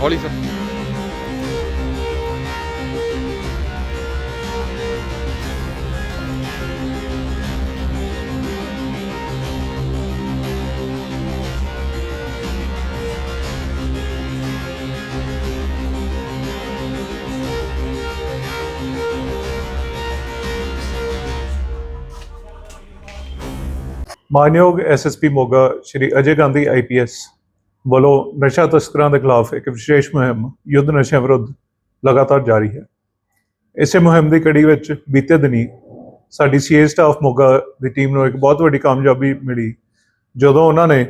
ਹੌਲੀ ਸਰ ਮਾਨਯੋਗ SSP Moga Shri Ajay Gandhi IPS ਵੱਲੋਂ ਨਸ਼ਾ ਤਸਕਰਾਂ ਦੇ ਖਿਲਾਫ ਇੱਕ ਵਿਸ਼ੇਸ਼ ਮੁਹਿੰਮ, ਯੁੱਧ ਨਸ਼ਿਆਂ ਵਿਰੁੱਧ ਲਗਾਤਾਰ ਜਾਰੀ ਹੈ। ਇਸੇ ਮੁਹਿੰਮ ਦੀ ਕੜੀ ਵਿੱਚ ਬੀਤੇ ਦਿਨੀ ਸਾਡੀ ਸੀਏ ਸਟਾਫ ਮੋਗਾ ਦੀ ਟੀਮ ਨੂੰ ਇੱਕ ਬਹੁਤ ਵੱਡੀ ਕਾਮਯਾਬੀ ਮਿਲੀ, ਜਦੋਂ ਉਹਨਾਂ ਨੇ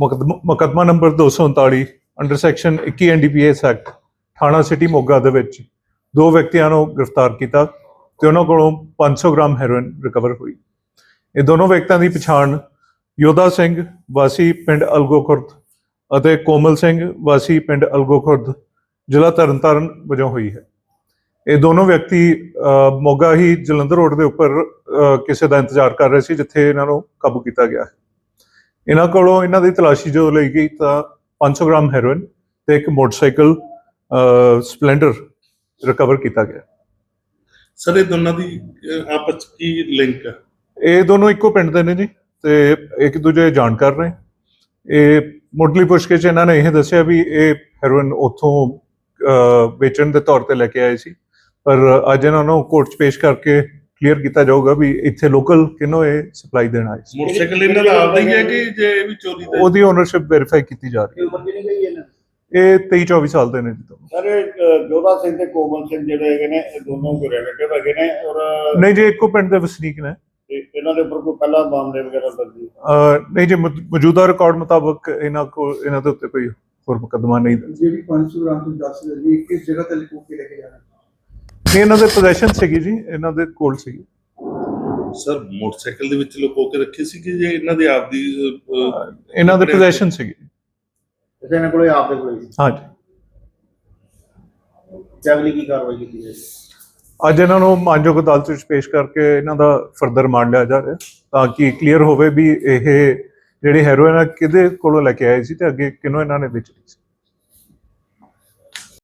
ਮੁਕੱਦਮ- ਮੁਕੱਦਮਾ number 239 under section 21 NDPS act ਥਾਣਾ ਸਿਟੀ ਮੋਗਾ ਦੇ ਵਿੱਚ ਦੋ ਵਿਅਕਤੀਆਂ ਨੂੰ ਗ੍ਰਿਫਤਾਰ ਕੀਤਾ ਤੇ ਉਹਨਾਂ ਕੋਲੋਂ 500 ਗ੍ਰਾਮ ਹੈਰੋਇਨ ਰਿਕਵਰ ਹੋਈ। ਇਹ ਦੋਨੋਂ ਵਿਅਕਤੀਆਂ ਦੀ ਪਛਾਣ ਯੋਧਾ ਸਿੰਘ ਵਾਸੀ ਪਿੰਡ ਅਲਗੋਖੁਰਦ ਅਤੇ ਕੋਮਲ ਸਿੰਘ ਵਾਸੀ ਪਿੰਡ ਅਲਗੋ ਖੁਰਦ ਜ਼ਿਲ੍ਹਾ ਤਰਨਤਾਰਨ ਵਜੋਂ ਹੋਈ ਹੈ। ਇਹ ਦੋਨੋਂ ਵਿਅਕਤੀ ਮੋਗਾ ਹੀ ਜਲੰਧਰ ਰੋਡ ਦੇ ਉੱਪਰ ਕਿਸੇ ਦਾ ਇੰਤਜ਼ਾਰ ਕਰ ਰਹੇ ਸੀ ਜਿੱਥੇ ਇਹਨਾਂ ਨੂੰ ਕਾਬੂ ਕੀਤਾ ਗਿਆ ਇਹਨਾਂ ਕੋਲੋਂ ਇਹਨਾਂ ਦੀ ਤਲਾਸ਼ੀ ਜੋ ਲਈ ਗਈ ਤਾਂ 500 ਗ੍ਰਾਮ ਹੈਰੋਇਨ ਤੇ ਇੱਕ ਮੋਟਰਸਾਈਕਲ ਸਪਲੈਂਡਰ ਰਿਕਵਰ ਕੀਤਾ ਗਿਆ। ਸਰ ਇਹ ਦੋਨਾਂ ਦੀ ਆਪਸ ਕੀ ਲਿੰਕ ਹੈ? ਇਹ ਦੋਨੋਂ ਇੱਕੋ ਪਿੰਡ ਦੇ ਨੇ ਜੀ ਤੇ ਇੱਕ ਦੂਜੇ ਜਾਣਕਾਰ ਨੇ। ਇਹ ਮੁੱਢਲੀ ਪੁੱਛਗਿੱਛ 'ਚ ਇਹਨਾਂ ਨੇ ਇਹ ਦੱਸਿਆ ਵੀ ਇਹ ਹੈਰੋਇਨ ਉੱਥੋਂ ਵੇਚਣ ਦੇ ਤੌਰ ਤੇ ਲੈ ਕੇ ਆਏ ਸੀ। ਪਰ ਅੱਜ ਇਹਨਾਂ ਨੂੰ ਕੋਰਟ 'ਚ ਪੇਸ਼ ਕਰਕੇ ਕਲੀਅਰ ਕੀਤਾ ਜਾਊਗਾ ਵੀ ਇੱਥੇ ਲੋਕਲ ਕਿਹਨੂੰ ਇਹ ਸਪਲਾਈ ਦੇਣ ਆਏ ਸੀ। ਮੋਟਰਸਾਈਕਲ ਇਹਨਾਂ ਦਾ ਆਪਦਾ ਹੀ ਹੈ ਕਿ ਜੇ ਇਹ ਵੀ ਚੋਰੀ ਦਾ ਉਹਦੀ ਓਨਰਸ਼ਿਪ ਵੈਰੀਫਾਈ ਕੀਤੀ ਜਾ ਰਹੀ ਉਮਰ ਕਿੰਨੀ ਗਈ ਇਹਨਾਂ ਦੀ? ਹੈ ਇਹ 23 24 ਸਾਲ ਦੇ ਨੇ ਜੀ ਦੋਨੋਂ। ਸਰ ਜੋਧਾ ਸਿੰਘ ਤੇ ਕੋਮਲ ਸਿੰਘ ਜਿਹੜੇ ਹੈਗੇ ਨੇ ਇਹ ਦੋਨੋਂ ਕੋਈ ਰਿਲੇਟਿਵ ਹੈਗੇ ਨੇ ਔਰ ਨਹੀਂ ਜੀ ਇੱਕੋ ਪਿੰਡ ਦੇ ਵਸਨੀਕ ਨੇ। ਇਹਨਾਂ ਦੇ ਉੱਪਰ ਕੋਈ ਪਹਿਲਾ ਮਾਮਲੇ ਵਗੈਰਾ ਦਰਜ ਨਹੀਂ? ਅਹ, ਨਹੀਂ ਜੀ ਮੌ- ਮੌਜੂਦਾ ਰਿਕਾਰਡ ਮੁਤਾਬਕ ਇਹਨਾਂ ਕੋ ਇਹਨਾਂ ਦੇ ਉੱਤੇ ਕੋਈ ਹੋਰ ਮੁਕੱਦਮਾ ਨਹੀਂ। ਜਿਹੜੀ 500 ਗ੍ਰਾਮ ਤੋਂ ਦੱਸ ਰਹੇ ਜੀ ਕਿਸ ਜਗ੍ਹਾ ਤੇ ਲਿਖੋ ਕੇ ਲੈ ਕੇ ਜਾਣਾ। ਨਹੀਂ ਇਹਨਾਂ ਦੇ ਪੋਜੀਸ਼ਨ ਸੀਗੀ ਜੀ ਇਹਨਾਂ ਦੇ ਕੋਲ ਸੀਗੀ। ਸਰ ਮੋਟਰਸਾਈਕਲ ਦੇ ਵਿੱਚ ਲੁਕੋ ਕੇ ਰੱਖੀ ਸੀ ਕਿ ਜੇ ਇਹਨਾਂ ਦੀ ਆਪਦੀ ਅਹ, ਅਹ, ਇਹਨਾਂ ਦੇ ਪੋਜੀਸ਼ਨ ਸੀਗੀ। ਕਿਸੇ ਨੇ ਕੋਲੇ ਆਪ ਦੇ ਕੋਲੇ ਸੀ। ਹਾਂਜੀ। ਤੇ ਅਗਲੀ ਕੀ ਕਾਰਵਾਈ ਕੀਤੀ ਜਾਏਗੀ ਅੱਜ ਇਹਨਾਂ ਨੂੰ ਮਾਨਯੋਗ ਅਦਾਲਤ ਵਿੱਚ ਪੇਸ਼ ਕਰਕੇ ਇਹਨਾਂ ਦਾ ਫਰਦਰ ਰਿਮਾਂਡ ਲਿਆ ਜਾ ਰਿਹਾ ਤਾਂ ਕਿ ਕਲੀਅਰ ਹੋਵੇ ਵੀ ਇਹ ਜਿਹੜੀ ਹੈਰੋਇਨ ਆ, ਕਿਹਦੇ ਕੋਲੋਂ ਲੈ ਕੇ ਆਏ ਸੀ ਤੇ ਅੱਗੇ ਕਿਹਨੂੰ ਇਹਨਾਂ ਨੇ ਵੇਚੀ ਸੀ।